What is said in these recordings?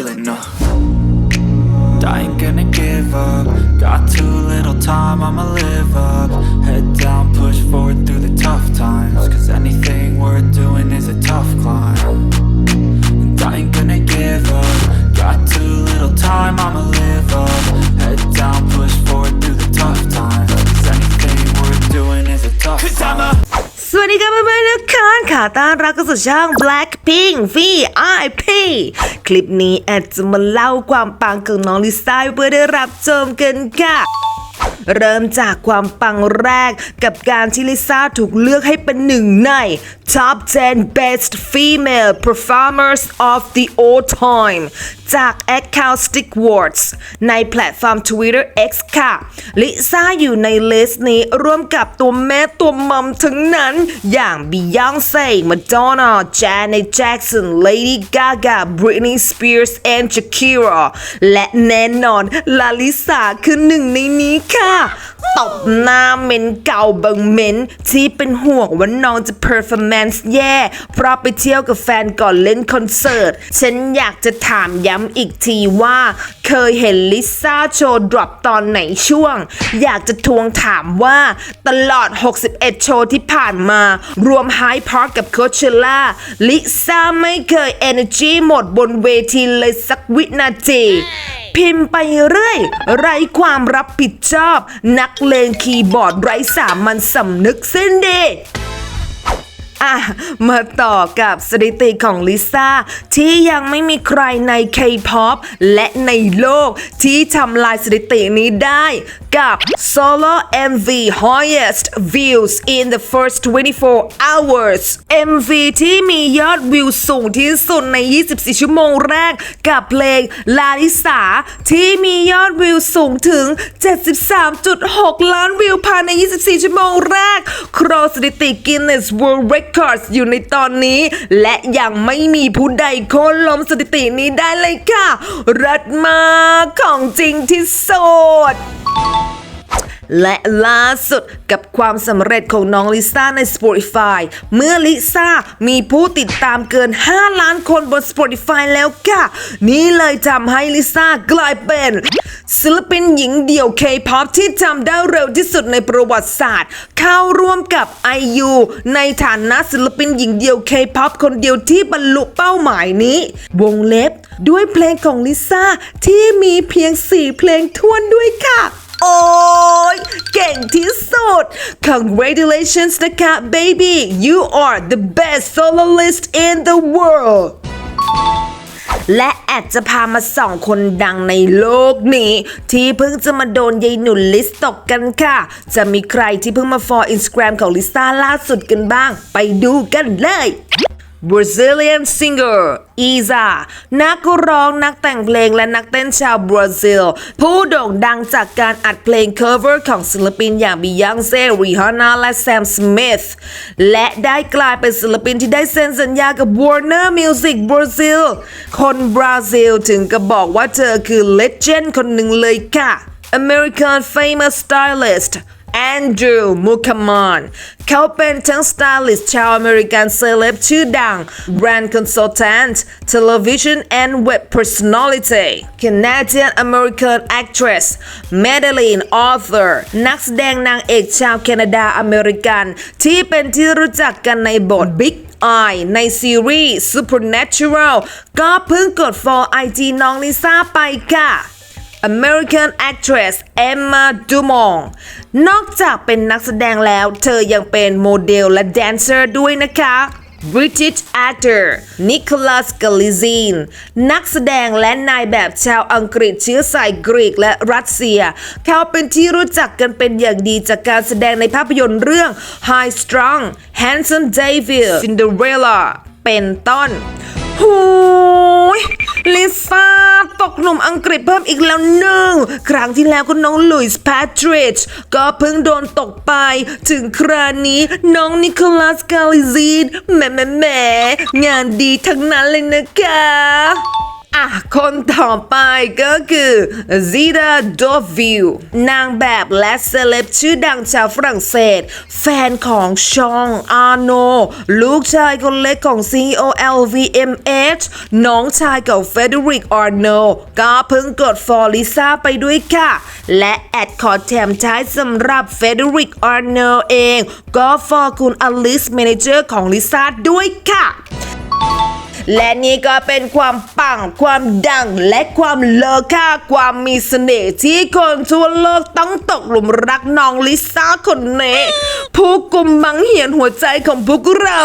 feeling, no. I ain't gonna give up. Got too little time, I'ma live up. Head down, push forward through the tough times. Cause anything worth doing is a tough climb. And I ain't gonna give up. Got too little time, I'ma live up. Head down, push forward through the tough times. Cause anything worth doing is a tough climb. สวัสดีครับเพื่อนๆทุกคนขอต้อนรับเข้าสู่ช่อง Blackpink VIP คลิปนี้แอดจะมาเล่าความปังของน้องลิซ่าเพื่อได้รับชมกันค่ะ เริ่มจากความปังแรกกับการที่ลิซ่าถูกเลือกให้เป็นหนึ่งใน Top 10 Best Female Performers of the All Time จาก Account Stick Awards ในแพลตฟอร์ม Twitter X ค่ะ ลิซ่าอยู่ในลิสต์นี้ร่วมกับตัวแม่ตัวมัมทั้งนั้น อย่าง Beyonce Madonna Janet Jackson Lady Gaga Britney Spears and Shakira และแน่นอนลาลิสาคือหนึ่งในนี้ค่ะตบหน้าเม้นเก่าบางเม้นที่เป็นห่วงว่าน้องจะ performance แย่ เพราะไปเที่ยวกับแฟนก่อนเล่นคอนเสิร์ต ฉันอยากจะถามย้ำอีกทีว่า เคยเห็นลิซ่าโชว์ดรอปตอนไหนช่วง อยากจะทวงถามว่าตลอด 61 โชว์ที่ผ่านมา รวมไฮพาร์คกับโคเชล่าลิซ่าไม่เคย energy หมดบนเวทีเลยสักวินาที พิมพ์ไปเรื่อย ไรความรับผิดชอบ นักเลงคีย์บอร์ดไร้สามัญสำนึกเส้นเด อะ มาต่อกับสถิติของลิซ่า ที่ยังไม่มีใครใน K-POP และในโลก ที่ทำลายสถิตินี้ได้กับ Solo MV Highest Views in the first 24 hours MV ที่มียอดวิวสูงที่สุดใน 24 ชั่วโมงแรกกับเพลงลาลิสาที่มียอดวิวสูงถึง 73.6 ล้านวิวภายใน 24 ชั่วโมงแรก ครอสถิติ Guinness World Records อยู่ในตอนนี้ และยังไม่มีผู้ใดโค่นล้มสถิตินี้ได้เลยค่ะ รัดมากของจริงที่สุด และล่าสุดกับความสำเร็จของน้องลิซ่าใน Spotify เมื่อลิซ่ามีผู้ติดตามเกิน 5 ล้านคนบน Spotify แล้วค่ะ นี่เลยทำให้ลิซ่ากลายเป็นศิลปินหญิงเดี่ยว K-POP ที่จำได้เร็วที่สุดในประวัติศาสตร์ เข้าร่วมกับ IU ในฐานะศิลปินหญิงเดี่ยว K-POP คนเดียวที่บรรลุเป้าหมายนี้ วงเล็บด้วยเพลงของลิซ่าที่มีเพียง 4 เพลงทวนด้วยค่ะ ที่สุด Congratulations นะคะ baby you are the best soloist in the world และแอดจะพามาส่องคนดังในโลกนี้ ที่เพิ่งจะมาโดนยายหนุนลิสตกกันค่ะ จะมีใครที่เพิ่งมาฟอลอินส a กรมของลิซ่าล่าสุดกันบ้าง ไปดูกันเลย Brazilian singer Iza นักร้องนักแต่งเพลงและนักเต้นชาวบราซิล ผู้โด่งดังจากการอัดเพลง cover ของศิลปินอย่าง Beyonce Rihanna และ Sam Smith และได้กลายเป็นศิลปินที่ได้เซ็นสัญญากับ Warner Music Brazil คนบราซิลถึงกับบอกว่าเธอคือ legend คนหนึ่งเลยค่ะ American famous stylist แอนดรูว์มูคามานเขาเป็นทั้งสไตลิสต์ชาวอเมริกันเซเลบชื่อดัง Brand Consultant Television and Web Personality Canadian American Actress Madeline Arthur นักแสดงนางเอกชาวแคนาดาอเมริกันที่เป็นที่รู้จักกันในบท Big Eye ในซีรีส์ Supernatural ก็เพิ่งกด follow IG น้องลิซ่าไปค่ะ American actress Emma Dumont นอกจากเป็นนักแสดงแล้ว เธอยังเป็นโมเดลและแดนเซอร์ด้วยนะคะ British actor Nicholas Galizin นักแสดงและนายแบบชาวอังกฤษเชื้อสายกรีกและรัสเซีย เขาเป็นที่รู้จักกันเป็นอย่างดีจากการแสดงในภาพยนตร์เรื่อง High Strung Handsome David Cinderella เป็นต้นหู ยลิซ่าตกหนุ่มอังกฤษเพิ่มอีกแล้วหนึ่ง ครั้งที่แล้วก็น้องลุยส์แพทริชก็เพิ่งโดนตกไป ถึงคราวนี้น้องนิโคลัสกาลิซีนแหมแหมแหมงานดีทั้งนั้นเลยนะคะ อะ คนต่อไปก็คือ Zita d o v i l นางแบบและเซเลบชื่อดังชาวฝรั่งเศส แฟนของชองอาโน ลูกชายคนเล็กของ CEO LVMH น้องชายของเฟเดริกอาร์โนก็เพิ่งกดฟอร์ลิซ่าไปด้วยค่ะ และแอดขอแถมท้ายสำหรับเฟเดริกอาร์โนเอง ก็ฟอร์คุณอลิสเมเนเจอร์ของลิซ่าด้วยค่ะ และนี่ก็เป็นความปังความดังและความเลอค่าความมีเสน่ห์ที่คนทั่วโลกต้องตกหลุมรักน้องลิซ่าคนนี้ผู้กุมบังเหียนหัวใจของพวกเรา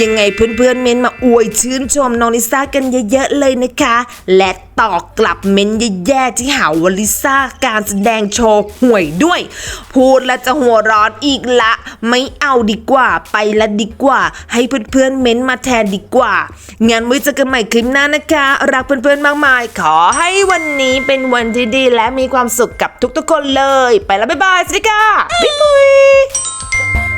ยังไงเพื่อนๆเม้นมาอวยชื่นชมน้องลิซ่ากันเยอะๆเลยนะคะ และ ตอบกลับเม้นแย่ๆที่หาวลิซ่าการแสดงโชว์ห่วยด้วย พูดแล้วจะหัวร้อนอีกละ ไม่เอาดีกว่าไปละดีกว่า ให้เพื่อนๆเม้นมาแทนดีกว่างั้นไว้เจอกันใหม่คลิปหน้านะคะ รักเพื่อนๆมากมาย ขอให้วันนี้เป็นวันที่ดีและมีความสุขกับทุกๆคนเลย ไปแล้วบ๊ายบายสวัสดีค่ะบ๊ายบาย